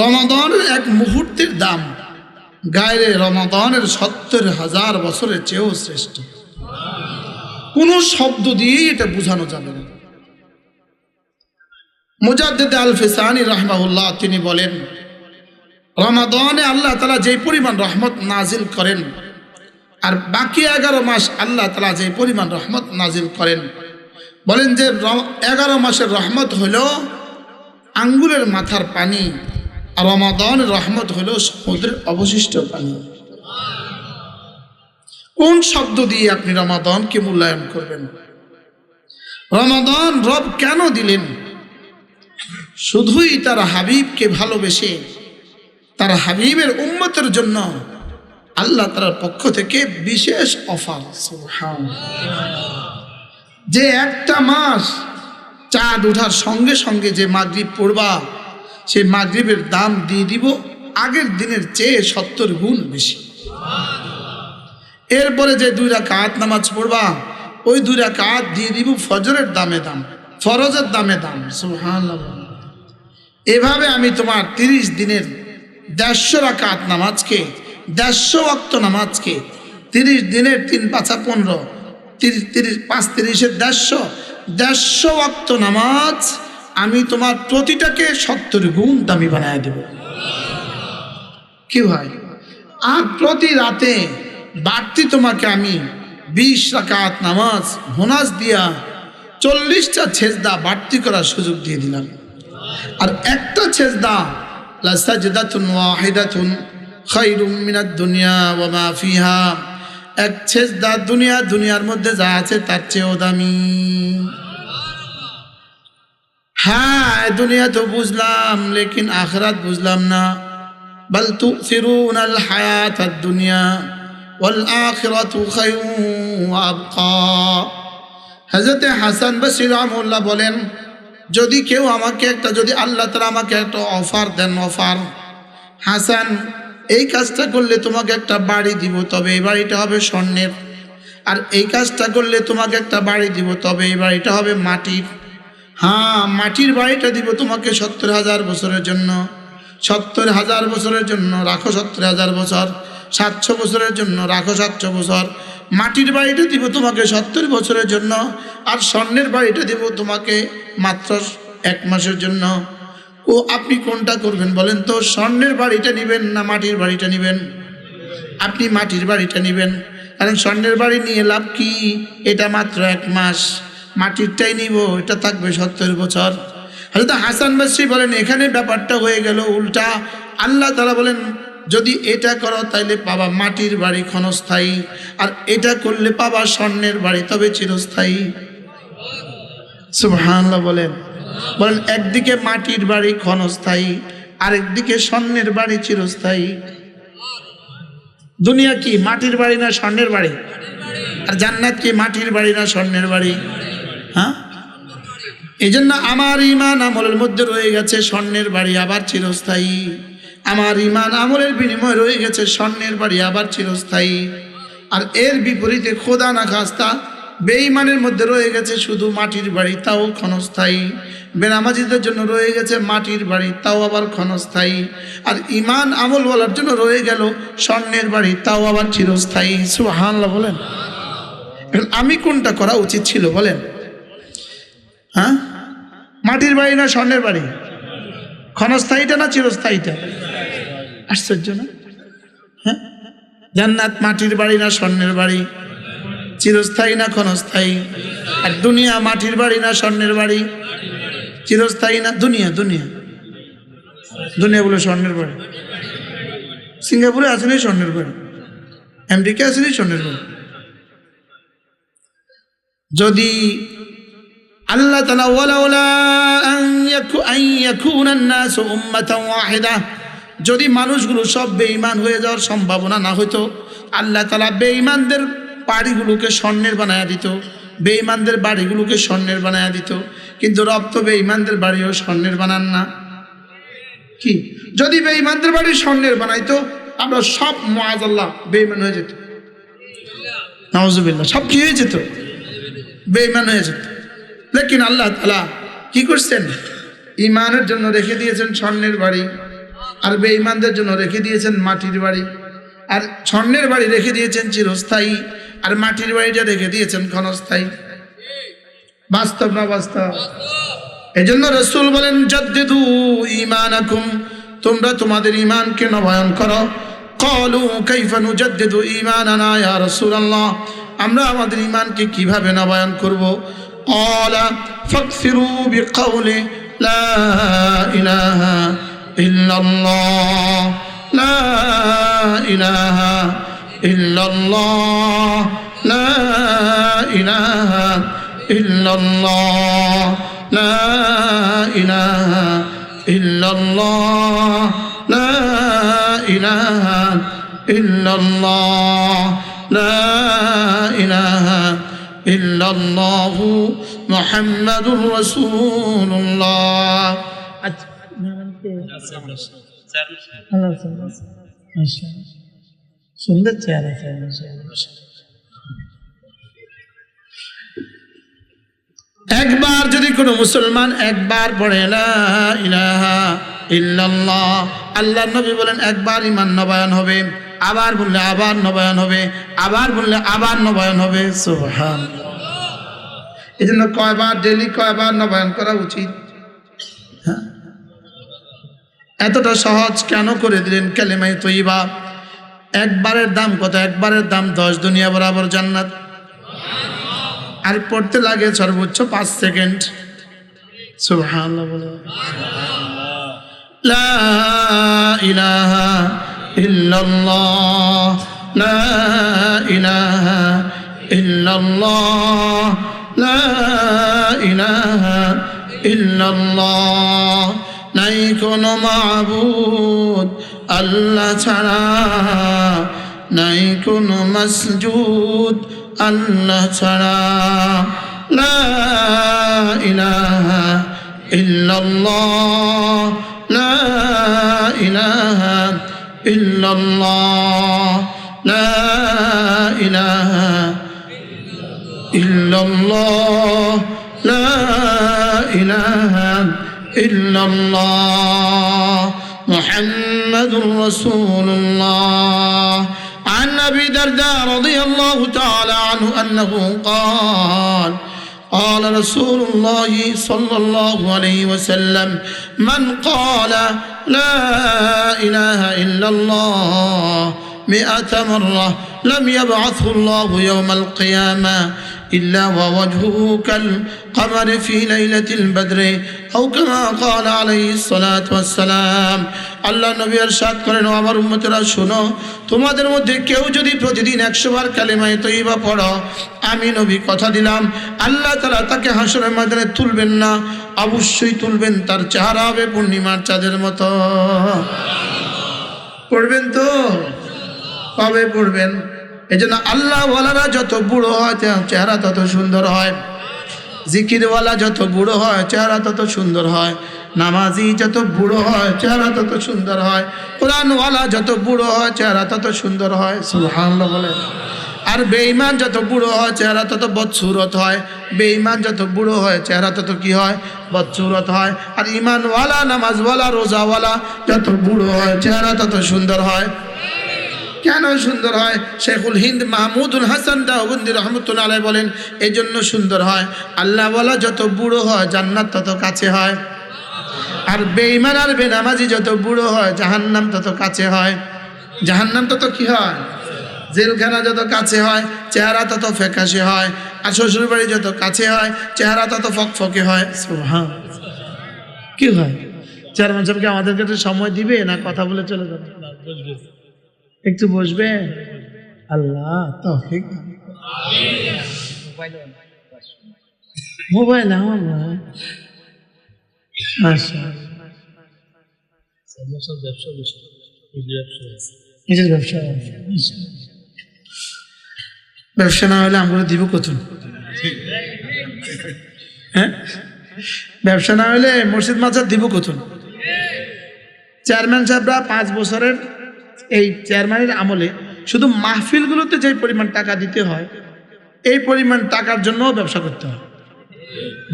রমাদানের এক মুহূর্তের দাম। গায়ে রমাদানের সত্তর হাজার বছরের চেয়েও শ্রেষ্ঠ। কোনো শব্দ দিয়েই এটা বোঝানো যাবে না। মুজাদ্দেদ আল ফিসানি রহমাউল্লাহ তিনি বলেন, রমাদানে আল্লাহ তালা যে পরিমাণ রহমত নাজিল করেন, আর বাকি এগারো মাস আল্লাহ তালা যে পরিমাণ রহমত নাজিল করেন, বলেন যে এগারো মাসের রহমত হলো আঙ্গুলের মাথার পানি। আর রমাদানের রহমত হলো সমুদ্রের অবশিষ্ট পানি। কোন শব্দ দিয়ে আপনি রমাদানকে মূল্যায়ন করবেন? রমাদান রব কেন দিলেন? শুধুই তার হাবিবকে ভালোবেসে, তার হাবিবের উম্মতের জন্য আল্লাহ তার পক্ষ থেকে বিশেষ অফার। যে একটা মাস চাঁদ ওঠার সঙ্গে সঙ্গে যে মাগরিব পড়বা সেই মাগরিবের দাম দিয়ে দিব, আগের দিনের চেয়ে সত্তর গুণ বেশি। এরপরে যে দুই রাকাত নামাজ পড়বা, ওই দুই রাকাত দিয়ে দিব ফজরের দামে দাম, ফরজের দামে দাম। এভাবে আমি তোমার তিরিশ দিনের দেড়শো রাকাত নামাজকে, দেড়শো অক্ত নামাজকে, তিরিশ দিনের তিন পাঁচা পনেরো, তিরিশ তিরিশ, পাঁচ তিরিশের দেড়শো দেড়শো অক্ত নামাজ আমি তোমার প্রতিটাকে সত্তর গুণ দামি বানায় দেব। কি হয়? আর প্রতি রাতে বাড়তি তোমাকে আমি বিশ রাকাত নামাজ হোনাজ দিয়া চল্লিশটা ছেজদা বাড়তি করার সুযোগ দিয়ে দিলাম। আর একটা ছেজদা দুনিয়া এক ছেজদা দুনিয়া, দুনিয়ার মধ্যে যা আছে তার চেয়েও দামি। হ্যাঁ দুনিয়া তো বুঝলাম, লেকিন আখরাত বুঝলাম না। বল তুসিরুন আল হায়াত দুনিয়া ওয়াল আখিরাতু হযরতে হাসান বসরি রাহমাহুল্লাহ বলেন, যদি কেউ আমাকে একটা, যদি আল্লাহ তালা আমাকে একটা অফার দেন, অফার, হাসান, এই কাজটা করলে তোমাকে একটা বাড়ি দিব, তবে এই বাড়িটা হবে স্বর্ণের। আর এই কাজটা করলে তোমাকে একটা বাড়ি দিব, তবে এই বাড়িটা হবে মাটির। হ্যাঁ মাটির বাড়িটা দিব তোমাকে সত্তর হাজার বছরের জন্য। সত্তর হাজার বছরের জন্য রাখো সত্তর হাজার বছর। সাতশো বছরের জন্য রাখো সাতশো বছর। মাটির বাড়িটা দিব তোমাকে সত্তর বছরের জন্য আর স্বর্ণের বাড়িটা দিব তোমাকে মাত্র এক মাসের জন্য। ও, আপনি কোনটা করবেন বলেন তো? স্বর্ণের বাড়িটা নেবেন না মাটির বাড়িটা নেবেন? আপনি মাটির বাড়িটা নেবেন। কারণ স্বর্ণের বাড়ি নিয়ে লাভ কি? এটা মাত্র এক মাস। মাটিরটাই নিব, এটা থাকবে সত্তর বছর। হয়তো হাসান বাসি বলেন, এখানে ব্যাপারটা হয়ে গেল উল্টা। আল্লাহ তারা বলেন, যদি এটা করো তাইলে পাবা মাটির বাড়ি ক্ষণস্থায়ী, আর এটা করলে পাবা স্বর্ণের বাড়ি, তবে চিরস্থায়ী। সুবহানাল্লাহ বলেন। বলেন, একদিকে মাটির বাড়ি ক্ষণস্থায়ী, আরেকদিকে স্বর্ণের বাড়ি চিরস্থায়ী। দুনিয়া কি, মাটির বাড়ি না স্বর্ণের বাড়ি? আর জান্নাত কি, মাটির বাড়ি না স্বর্ণের বাড়ি? হ্যাঁ? এই জন্য আমার ইমান আমলের মধ্যে রয়ে গেছে স্বর্ণের বাড়ি, আবার চিরস্থায়ী। আমার ইমান আমলের বিনিময়ে রয়ে গেছে স্বর্ণের বাড়ি, আবার চিরস্থায়ী। আর এর বিপরীতে খোদা না খাস্তা বেঈমানের মধ্যে রয়ে গেছে শুধু মাটির বাড়ি, তাও ক্ষণস্থায়ী। বেনামাজিদের জন্য রয়ে গেছে মাটির বাড়ি, তাও আবার ক্ষণস্থায়ী। আর ইমান আমল বলার জন্য রয়ে গেল স্বর্ণের বাড়ি, তাও আবার চিরস্থায়ী। সুহানলা বলেন। আমি কোনটা করা উচিত ছিল বলেন? হ্যাঁ? মাটির বাড়ি না স্বর্ণের বাড়ি? ক্ষণস্থায়ীটা না চিরস্থায়ীটা? আশ্চর্য না? হ্যাঁ? জান্নাত মাটির বাড়ি না স্বর্ণের বাড়ি? চিরস্থায়ী না ক্ষণস্থায়ী? আর দুনিয়া মাটির বাড়ি না স্বর্ণের বাড়ি? চিরস্থায়ী না দুনিয়া দুনিয়া? দুনিয়া বলে স্বর্ণের বাড়ি। সিঙ্গাপুরে আসেনি স্বর্ণের বাড়ি? আমেরিকা আসেনি স্বর্ণের বাড়ি? যদি আল্লাহ তালা যদি মানুষগুলো সব বেঈমান হয়ে যাওয়ার সম্ভাবনা না হতো আল্লাহ তালা বেঈমানদের বাড়িগুলোকে স্বর্ণের বানায়া দিত, বেঈমানদের বাড়িগুলোকে স্বর্ণের বানায়া দিত। কিন্তু রব তো বেঈমানদের বাড়িও স্বর্ণের বানান না। কি? যদি বেঈমানদের বাড়ি স্বর্ণের বানাইতো, আমরা সব মহাজাল্লাহ বেঈমান হয়ে যেত। নওয়াজুবিল্লাহ সব কি হয়ে যেত। বেঈমান হয়ে যেত। লেকিন আল্লাহ তালা কি করছেন? ইমানের জন্য রেখে দিয়েছেন স্বর্ণের বাড়ি আর বেঈমানদের জন্য রেখে দিয়েছেন মাটির বাড়ি। আর স্বর্ণের বাড়ি রেখে দিয়েছেন চিরস্থায়ী আর মাটির বাড়িটা রেখে দিয়েছেন ক্ষণস্থায়ী। বাস্তব না বাস্তব? এজন্য রসুল বলেন, জদ্দিদু ঈমানাকুম, তোমরা তোমাদের ঈমানকে নবায়ন করো। কলু কাইফা নুজাদ্দিদু ঈমানানা ইয়া রাসূলুল্লাহ, আমরা আমাদের ইমানকে কীভাবে নবায়ন করব? قال فاكثروا بقول لا إله إلا الله لا إله إلا الله لا إله إلا الله لا إله إلا الله لا إله إلا الله لا إله إلا الله. محمد رسول একবার যদি কোনো মুসলমান একবার পড়ে ইল্লাল্লাহ আল্লাহ নবী বলেন একবার ইমান নবায়ন হবে আবার বললে আবার নবায়ন হবে আবার বললে আবার নবায়ন হবে। সোহান এই জন্য কয়বার ডেলি কয়বার নবায়ন করা উচিত? হ্যাঁ? এতটা সহজ কেন করে দিলেন কালেমাই তৈবা একবারের দাম কত? একবারের দাম দশ দুনিয়া বরাবর জান্নাত। আর পড়তে লাগে সর্বোচ্চ পাঁচ সেকেন্ড। বলে। লা লা ইলাহা ইল্লাল্লাহ। লা ইলাহা ইল্লাল্লাহ, নাই কোনো মাবুদ আল্লাহ ছাড়া, নাই কোনো মসজুদ আল্লাহ ছাড়া। লা ইলাহা ইল্লাল্লাহ, লা ইলাহা ইল্লাল্লাহ। লা الله. لا إله إلا الله. محمد رسول الله. عن أبي درداء رضي الله تعالى عنه أنه قال قال رسول الله صلى الله عليه وسلم من قال لا إله إلا الله مئة مرة لم يبعثه الله يوم القيامة إلا ووجهه كالقمر في ليلة البدر أو كما قال عليه الصلاة والسلام আল্লাহ নবী সাত করেন ও আমার উম্মতেরা শোনো তোমাদের মধ্যে কেউ যদি প্রতিদিন একশো বার কালেমায় তৈবা পড়ো আমি নবী কথা দিলাম আল্লাহ তালা তাকে হাসরের ময়দানে তুলবেন না অবশ্যই তুলবেন তার চেহারা হবে পূর্ণিমার চাঁদের মতো পড়বেন তো কবে পড়বেন? এই জন্য আল্লাহওয়ালারা যত বুড়ো হয় চেহারা তত সুন্দর হয়। জিকিরওয়ালা যত বুড়ো হয়, চেহারা তত সুন্দর হয়। নামাজি যত বুড়ো হয়, চেহারা তত সুন্দর হয়। কোরআনওয়ালা যত বুড়ো হয়, চেহারা তত সুন্দর হয়। সুবহানাল্লাহ বলে। আর বেঈমান যত বুড়ো হয়, চেহারা তত বদসুরত হয়। বেঈমান যত বুড়ো হয়, চেহারা তত কি হয়? বদসুরত হয়। আর ইমানওয়ালা নামাজওয়ালা, রোজাওয়ালা যত বুড়ো হয়, চেহারা তত সুন্দর হয়। কেন সুন্দর হয়? শেখুল হিন্দ মাহমুদুল হাসান দাহবন্দি রহমতুল্লাহ আলাই বলেন এই জন্য সুন্দর হয়। আল্লাহ বলা যত বুড়ো হয়, জান্নাত তত কাছে হয়। আর বেঈমান আর বেনামাজি যত বুড়ো হয়, জাহান্নাম তত কাছে হয়। জাহান্নাম তত কি হয়? জেলখানা যত কাছে হয়, চেহারা তত ফ্যাকাশে হয়। আর শ্বশুরবাড়ি যত কাছে হয়, চেহারা তত ফকফকে হয়। হ্যাঁ কি হয়? চেয়ারম্যান সাহেবকে আমাদেরকে একটু সময় দিবে না কথা বলে চলে যাবে? একটু বসবে? আল্লাহ, তৌফিক। মোবাইল আমার। আচ্ছা ব্যবসা আচ্ছা। ব্যবসা না হলে আমরা দিব কত হ্যাঁ? ব্যবসা না হলে মসজিদ মাজার দিব কত চেয়ারম্যান সাহেবরা পাঁচ বছরের এই চেয়ারম্যানের আমলে শুধু মাহফিলগুলোতে যে পরিমাণ টাকা দিতে হয়, এই পরিমাণ টাকার জন্যও ব্যবসা করতে হয়।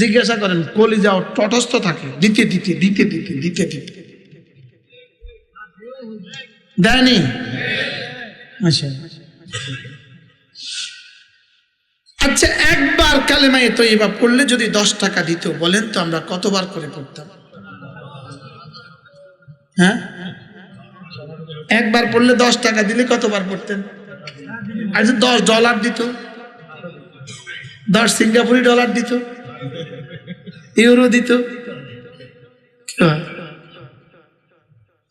জিজ্ঞাসা করেন কলি যাও তটস্থ থাকে, দিতে দিতে দিতে দিতে দিতে দিতে। দেয়নি? মাশাআল্লাহ আচ্ছা একবার তো এবা পড়লে যদি দশ টাকা দিত, বলেন তো আমরা কতবার করে পড়তাম? হ্যাঁ? একবার পড়লে দশ টাকা দিলে কতবার পড়তেন? আর যে দশ ডলার দিত। দশ সিঙ্গাপুরি ডলার দিত। ইউরো দিত।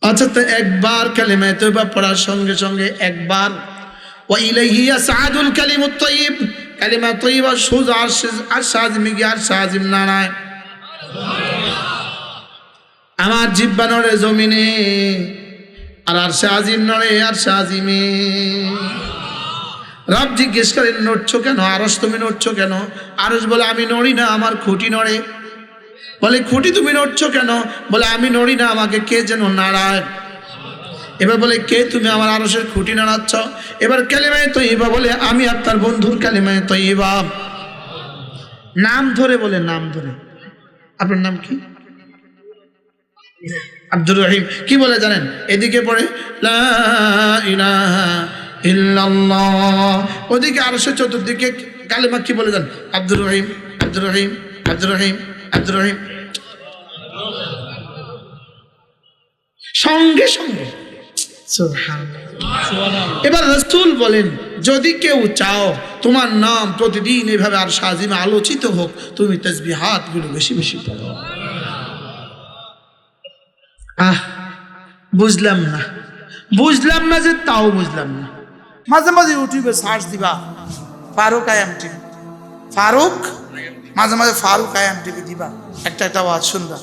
আচ্ছা তো একবার কালেমায় তো পড়ার সঙ্গে সঙ্গে একবার সুজ না আমার জিব্বা জমিনে। আর আরশে আজিম নড়ে আরশে আজিমে। রব জিজ্ঞেস করেন, নড়ছো কেন? আরস তুমি নড়ছো কেন? আরস বলে, আমি নড়ি না, আমার খুঁটি নড়ে। বলে, খুঁটি তুমি নড়ছো কেন? বলে, আমি নড়ি না, আমাকে কে যেন নাড়ায়? এবার বলে, কে তুমি আমার আরসের খুঁটি নাড়াচ্ছ? এবার কালিমায় তৈবা বলে, আমি আপনার বন্ধুর কালিমায় তৈবা নাম ধরে বলে, নাম ধরে। আপনার নাম কি? আব্দুর রহিম কি বলে জানেন? এদিকে পড়ে ওদিকে আরশের চতুর্দিকে কালেমা কি বলে জান আব্দুর রহিম আব্দুর রহিম আব্দুর রহিম আব্দুর রহিম। সঙ্গে সঙ্গে। এবার রসুল বলেন যদি কেউ চাও তোমার নাম প্রতিদিন এভাবে আর সাজিমে আলোচিত হোক তুমি তসবি হাতগুলো বেশি বেশি পড়ো। আহ, বুঝলাম না। বুঝলাম না যে তাও বুঝলাম না। মাঝে মাঝে ইউটিউবে সার্চ দিবা, ফারুক আয়াম টিভি ফারুক, মাঝে মাঝে ফারুক আয়াম টিভি দিবা। একটা একটা আওয়াজ শুনবা।